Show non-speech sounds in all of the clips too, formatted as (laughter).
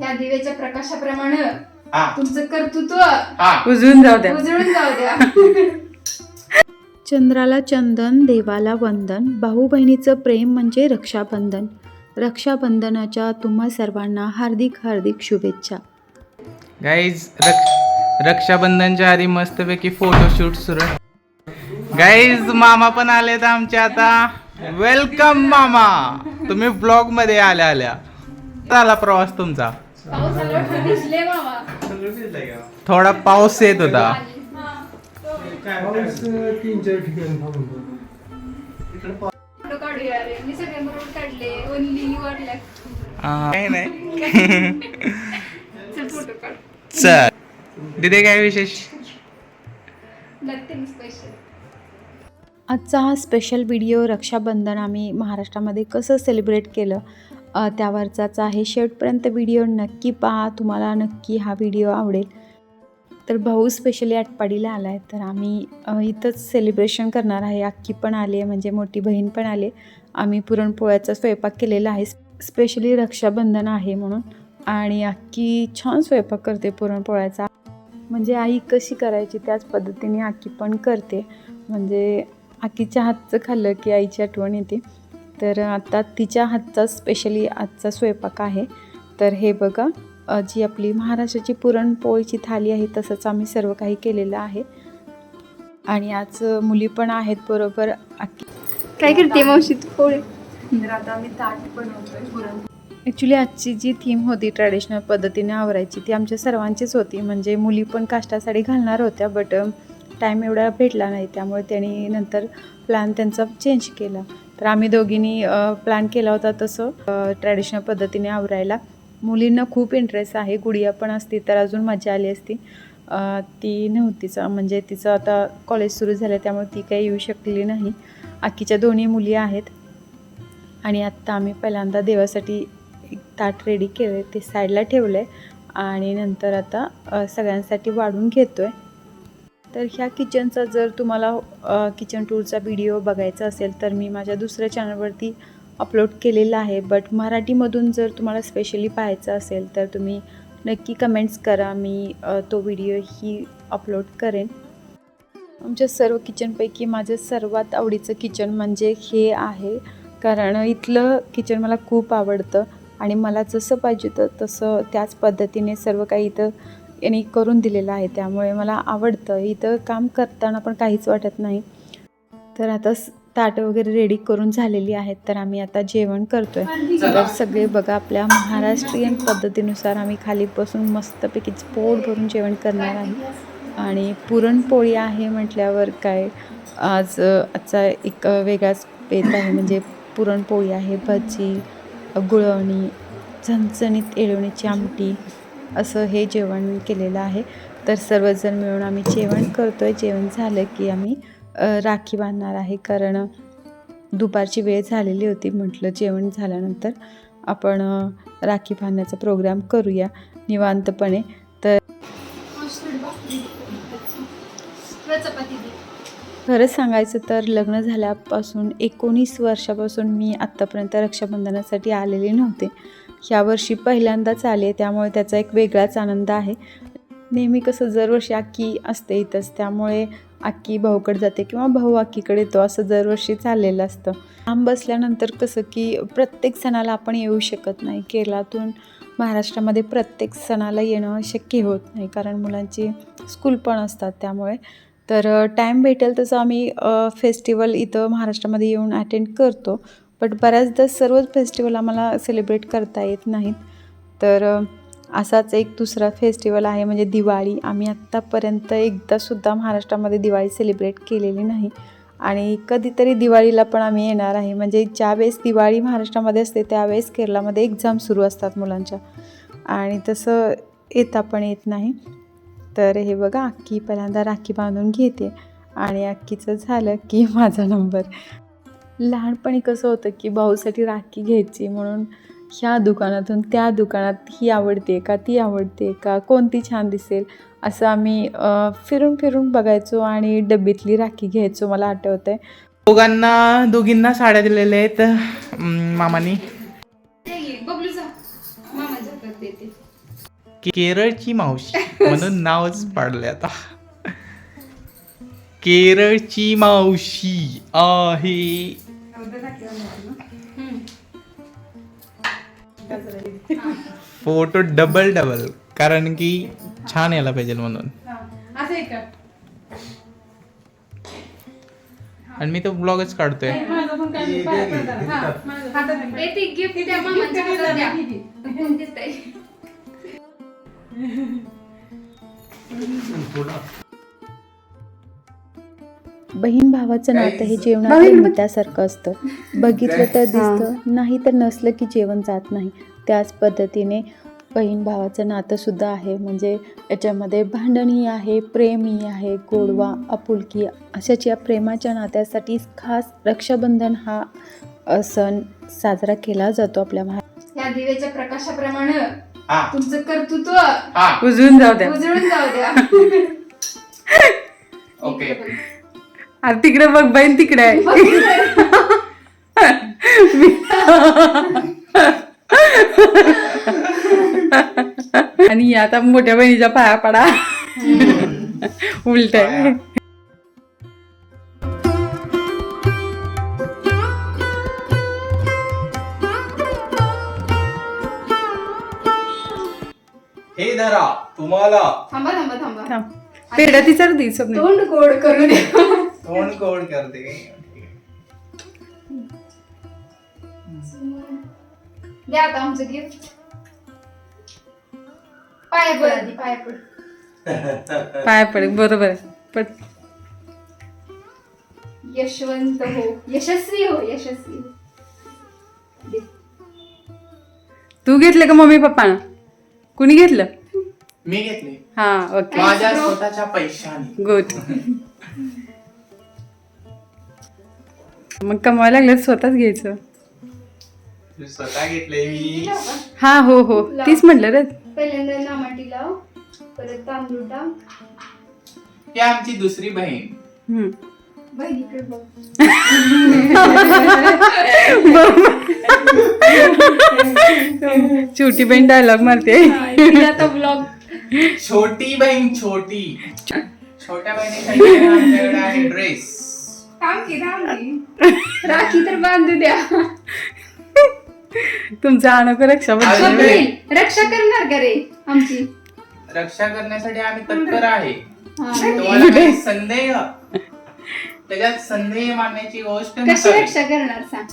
या दिव्याच्या प्रकाशाप्रमाणे तुमचं कर्तृत्व उजळून जाऊ द्या. उजळून जाऊ द्या. (laughs) चंद्राला चंदन देवाला वंदन भाऊ बहिणीचं प्रेम म्हणजे रक्षाबंधन. रक्षाबंधनाच्या तुम्हा सर्वांना हार्दिक हार्दिक शुभेच्छा. गाईज रक्ष रक्षाबंधनच्या आधी मस्तपैकी फोटोशूट सुरू गाईज मामा पण आलेत आमच्या आता. वेलकम मामा. तुम्ही ब्लॉगमध्ये आल्या आल्या. आला प्रवास तुमचा? थोडा पाऊस येत होता. पाऊस तीन चार ठिकाणी हा, काही नाही. चल काय विशेष? नथिंग स्पेशल आजचा हा स्पेशल व्हिडिओ रक्षाबंधन आम्ही महाराष्ट्रामध्ये कसं सेलिब्रेट केलं? त्यावरचाच आहे. शेवटपर्यंत व्हिडिओ नक्की पहा. तुम्हाला नक्की हा व्हिडिओ आवडेल. तर भाऊ स्पेशली आटपाडीला आला आहे तर आम्ही इथंच सेलिब्रेशन करणार आहे. अक्की पण आली आहे. म्हणजे मोठी बहीण पण आली आम्ही पुरणपोळ्याचा स्वयंपाक केलेला आहे. स्पेशली रक्षाबंधन आहे म्हणून. आणि अक्की छान स्वयंपाक करते पुरणपोळ्याचा. म्हणजे आई कशी करायची त्याच पद्धतीने आक्की पण करते. म्हणजे आकीच्या हातचं खाल्लं की आईची आठवण येते. तर आता तिच्या हातचा स्पेशली आजचा स्वयंपाक आहे. तर हे बघा जी आपली महाराष्ट्राची पुरणपोळीची थाली आहे तसंच आम्ही सर्व काही केलेलं आहे. आणि आज मुली पण आहेत बरोबर. काय करते मावशी तू? पोळे. तर आता आम्ही ताट बनवतोय पुरण ॲक्च्युली आजची जी थीम होती ट्रॅडिशनल पद्धतीने आवरायची ती आमच्या सर्वांचीच होती. म्हणजे मुली पण काष्टा साडी घालणार होत्या बट टाईम एवढा भेटला नाही. त्यामुळे त्यांनी नंतर प्लॅन त्यांचा चेंज केला. तर आम्ही दोघींनी प्लॅन केला होता तसं ट्रॅडिशनल पद्धतीने आवरायला. मुलींना खूप इंटरेस्ट आहे. गुडिया पण असती तर अजून मजा आली असती. ती नव्हतीच म्हणजे तिचं आता कॉलेज सुरू झालं त्यामुळे ती काही येऊ शकलेली नाही. आकीच्या दोन्ही मुली आहेत. आणि आत्ता आम्ही पहिल्यांदा देवासाठी एक ताट रेडी केलं ते साईडला ठेवलं आहे आणि नंतर आता सगळ्यांसाठी वाढून घेतो आहे तर ह्या किचनचा जर तुम्हाला किचन टूरचा व्हिडिओ बघायचा असेल तर मी माझ्या दुसऱ्या चॅनलवरती अपलोड केलेला आहे. बट मराठीमधून जर तुम्हाला स्पेशली पाहायचं असेल तर तुम्ही नक्की कमेंट्स करा. मी तो व्हिडिओ ही अपलोड करेन. आमच्या सर्व किचनपैकी माझं सर्वात आवडीचं किचन म्हणजे हे आहे. कारण इथलं किचन मला खूप आवडतं. आणि मला जसं पाहिजे तर तसं त्याच पद्धतीने सर्व काही इथं यांनी करून दिलेलं आहे त्यामुळे मला आवडतं. इथं काम करताना पण काहीच वाटत नाही. तर आता ताटं वगैरे रेडी करून झालेली आहेत तर आम्ही आता जेवण करतोय. तर सगळे बघा आपल्या महाराष्ट्रीयन पद्धतीनुसार आम्ही खाली बसून मस्तपैकीच पोट भरून जेवण करणार आहे. आणि पुरणपोळी आहे म्हटल्यावर काय आज आजचा एक वेगळाच पेत आहे. म्हणजे पुरणपोळी आहे भजी गुळवणी झणझणीत येळवणीची आमटी असं हे जेवण केलेलं आहे. तर सर्वजण मिळून आम्ही जेवण करतो आहे जेवण झालं की आम्ही राखी बांधणार आहे. कारण दुपारची वेळ झालेली होती. म्हटलं जेवण झाल्यानंतर आपण राखी बांधण्याचा प्रोग्राम करूया निवांतपणे. तर खरंच सांगायचं तर लग्न झाल्यापासून एकोणीस वर्षापासून मी आत्तापर्यंत रक्षाबंधनासाठी आलेले नव्हते. ह्या वर्षी पहिल्यांदाच आले त्यामुळे त्याचा एक वेगळाच आनंद आहे. नेहमी कसं दरवर्षी आक्की असते इथंच त्यामुळे आक्की भाऊकडे जाते किंवा भाऊ आक्कीकडे येतो असं दरवर्षी चाललेलं असतं. लांब बसल्यानंतर कसं की प्रत्येक सणाला आपण येऊ शकत नाही. केरळातून महाराष्ट्रामध्ये प्रत्येक सणाला येणं शक्य होत नाही कारण मुलांची स्कूल पण असतात त्यामुळे. तर टाईम भेटेल तसं आम्ही फेस्टिवल इथं महाराष्ट्रामध्ये येऊन अटेंड करतो. बट बऱ्याचदा सर्वच फेस्टिवल आम्हाला सेलिब्रेट करता येत नाहीत. तर असाच एक दुसरा फेस्टिवल आहे म्हणजे दिवाळी. आम्ही आत्तापर्यंत एकदासुद्धा महाराष्ट्रामध्ये दिवाळी सेलिब्रेट केलेली नाही. आणि कधीतरी दिवाळीला पण आम्ही येणार आहे. म्हणजे ज्यावेळेस दिवाळी महाराष्ट्रामध्ये असते त्यावेळेस केरळामध्ये एक्झाम सुरू असतात मुलांच्या. आणि तसं येता पण येत नाही. तर हे बघा अक्की पहिल्यांदा राखी बांधून घेते. आणि अक्कीचं झालं की माझा नंबर लहानपणी कसं होतं की भाऊसाठी राखी घ्यायची म्हणून ह्या दुकानातून त्या दुकानात ही आवडते का ती आवडते का? कोणती छान दिसेल? असं आम्ही फिरून फिरून बघायचो आणि डब्बीतली राखी घ्यायचो मला आठवतं आहे दोघांना दोघींना साड्या दिलेल्या आहेत मामानी. केरळची मावशी म्हणून नावच पाडले आता. केरळची मावशी आहे. फोटो डबल डबल कारण की छान यायला पाहिजे म्हणून. आणि मी तो ब्लॉगच काढतोय. ए, गिफ्ट बहीण भावाचं नातं हे जेवणात त्यासारखं असतं. बघितलं तर दिसतं. नाही तर नसलं की जेवण जात नाही. त्याच पद्धतीने बहीण भावाचं नातं सुद्धा आहे. म्हणजे याच्यामध्ये भांडणही आहे प्रेमही आहे गोडवा आपुलकी अशाच या प्रेमाच्या नात्यासाठी खास रक्षाबंधन हा सण साजरा केला जातो आपल्या महाराष्ट्रात या दिव्याच्या प्रकाशाप्रमाणे हा. तुमचं कर्तृत्व उजळून जाऊ द्या. उजळून जाऊ द्या. (laughs) ओके. अरे तिकडे बघ बहीण तिकडे आहे. आणि आता मोठ्या बहिणीच्या पाया पडा. उलट आहे हे धरा तुम्हाला. थांबा थांबा थांबा. थांब. पेढा तिचा दे स्वप्न तोंड गोड करू तोंड कोड करते? द्या आता आमचं गिफ्ट पाया पड आधी पाया पड. पाया पड बरोबर आहे. यशवंत हो यशस्वी हो यशस्वी. हो. तू घेतलं का मम्मी पप्पानं? कुणी घेतलं? मी घेतले. हा ओके माझ्या स्वतःच्या पैशाने. गुड मग कमवायला लागलं स्वतःच घ्यायचं. स्वतः घेतले मी? हा हो हो तीच म्हटलं रे. पहिल्यांदा नामाटी लाव. परत तांदूळ टाक. ही आमची दुसरी बहीण. हम्म. बहिणीकडे बघ. (laughs) छोटी बहीण डायलॉग मारते. तिला आता ब्लॉग छोटी बहीण छोटी. छोट्या बहिणीसाठी आमच्याकडे आहे ड्रेस थांब की थांब की राखी तर बांधू द्या. तुमचा अनोखं रक्षाबंधन स्वप्नील, रक्षा करणार का रे आमची? रक्षा करण्यासाठी आम्ही तत्पर आहे. हा. तुम्हाला काही संदेह? त्याच्यात संदेह मानण्याची गोष्ट कशी नसावी. रक्षा करणार सांग.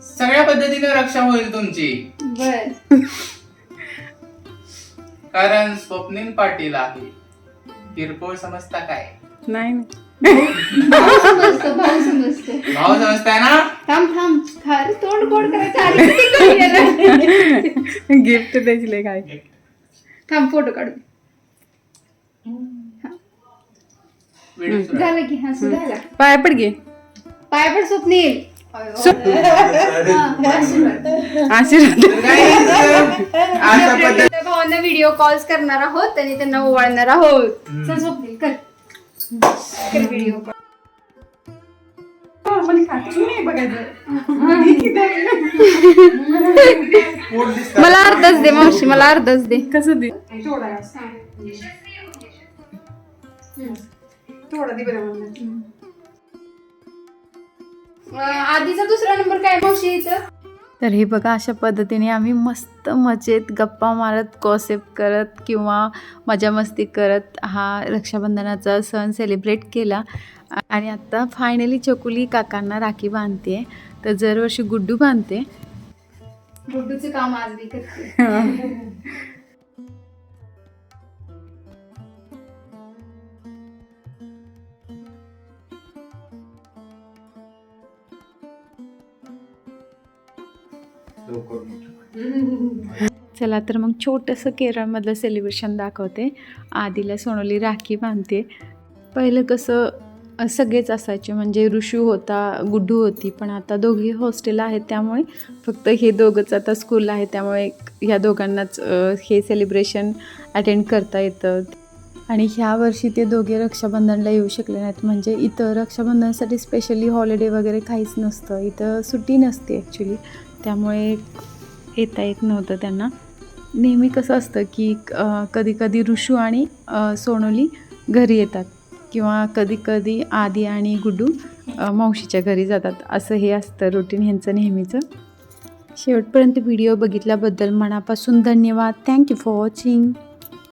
सगळ्या पद्धतीने रक्षा होईल तुमची. बर. कारण स्वप्नील पाटील आहे. किरकोळ समजता काय? नाही. भाऊ समजतो भाऊ समजतो भाऊ समजताय ना थांब थांब खर तोंड गोड करायचं आधी किती कमी गेलं. गिफ्ट द्यायची लय काय थांब फोटो काढू व्हिडिओ सुरू आहे. झालं की हा सुधारला पाया पड घे पाय पण स्वप्नील आशीर्वाद. अशा पद्धती भावांना व्हिडिओ कॉल्स करणार आहोत आणि त्यांना ओवाळणार आहोत चल स्वप्नील कर व्हिडिओ. मला अर्धाच दे मावशी मला अर्धाच दे. कसं दे? आधीचा दुसरा नंबर काय मावशी इथं? तर हे बघा अशा पद्धतीने आम्ही मस्त मजेत गप्पा मारत कॉसेप करत किंवा मजा मस्ती करत हा रक्षाबंधनाचा सण सेलिब्रेट केला. आणि आता फायनली चकुली काकांना राखी बांधते तर दरवर्षी गुड्डू बांधते. गुड्डूचं काम आज मी करते. (laughs) (laughs) चला तर मग छोटंसं केरळमधलं सेलिब्रेशन दाखवते. आधीला सोनोली राखी बांधते. पहिलं कसं सगळेच असायचे म्हणजे ऋषू होता गुड्डू होती पण आता दोघी हॉस्टेल आहेत त्यामुळे फक्त हे दोघंच आता स्कूल आहे त्यामुळे ह्या दोघांनाच हे सेलिब्रेशन अटेंड करता येतं. आणि ह्या वर्षी ते दोघे रक्षाबंधनला येऊ शकले नाहीत म्हणजे इथं रक्षाबंधनासाठी स्पेशली हॉलिडे वगैरे काहीच नसतं. इथं सुट्टी नसते ॲक्च्युली त्यामुळे येता येत नव्हतं त्यांना. नेहमी कसं असतं की कधी कधी ऋषू आणि सोनोली घरी येतात किंवा कधी कधी आदी आणि गुड्डू मावशीच्या घरी जातात. असं हे असतं रुटीन ह्यांचं नेहमीचं. शेवटपर्यंत व्हिडिओ बघितल्याबद्दल मनापासून धन्यवाद. Thank you for watching